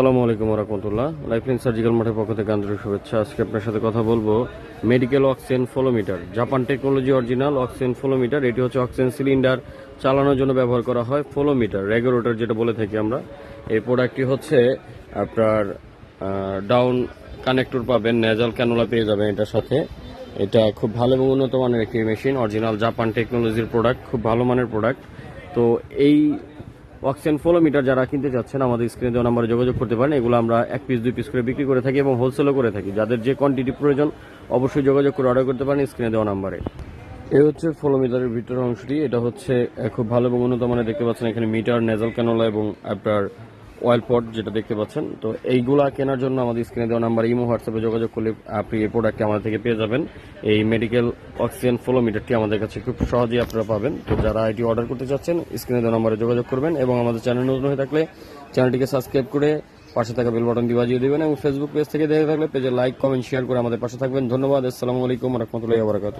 আসসালামু আলাইকুম রহমতুল্লাহ। Lifeline surgical মাঠের পক্ষ থেকে আন্তরিক শুভেচ্ছা। আজকে আপনার সাথে কথা বলব medical oxygen flowmeter Japan technology original oxygen flowmeter এটি হচ্ছে অক্সিজেন সিলিন্ডার চালানোর জন্য ব্যবহার করা হয় ফলোমিটার রেগুলেটর যেটা বলে থাকি আমরা। এই প্রোডাক্টটি হচ্ছে আপনার ডাউন কানেক্টর পাবেন নেজাল ক্যানোলা পেয়ে যাবেন এটার সাথে। এটা খুব ভালো এবং উন্নত মানের একটি মেশিন অরিজিনাল জাপান টেকনোলজির প্রোডাক্ট খুব ভালো মানের প্রোডাক্ট তো এই অক্সিজেন ফলোমিটার যারা কিনতে চাচ্ছেন, আমাদের স্ক্রিনে দেওয়া নাম্বারে যোগাযোগ করতে পারেন। এগুলো আমরা এক পিস দুই পিস করে বিক্রি করে থাকি এবং হোলসেলও করে থাকি। যাদের যে কোয়ান্টিটি প্রয়োজন, অবশ্যই যোগাযোগ করে অর্ডার করতে পারেন স্ক্রিনে দেওয়া নাম্বারে। এই হচ্ছে ফলোমিটারের ভিতরের অংশটি। এটা হচ্ছে খুব ভালো এবং উন্নত মানের। দেখতে পাচ্ছেন এখানে মিটার নেজাল ক্যানোলা এবং আপনার অয়েল পট যেটা দেখতে পাচ্ছেন, তো এইগুলা কেনার জন্য আমাদের স্ক্রিনে দেওয়া নাম্বার ইমো হোয়াটসঅ্যাপে যোগাযোগ করলে আপনি এই প্রোডাক্টটি আমাদের থেকে পেয়ে যাবেন। এই মেডিকেল অক্সিজেন ফলোমিটারটি আমাদের কাছে খুব সহজেই আপনারা পাবেন। তো যারা এটি অর্ডার করতে চাচ্ছেন স্ক্রিনে দেওয়া নাম্বারে যোগাযোগ করবেন এবং আমাদের চ্যানেল নতুন হয়ে থাকলে চ্যানেলটিকে সাবস্ক্রাইব করে পাশে থাকা বেল বাটনটি বাজিয়ে দেবেন এবং ফেসবুক পেজ থেকে দেখে থাকলে পেজে লাইক কমেন্ট শেয়ার করে আমাদের পাশে থাকবেন। ধন্যবাদ, আসসালামু আলাইকুম, রহমতুল্লাহ বারাকাতু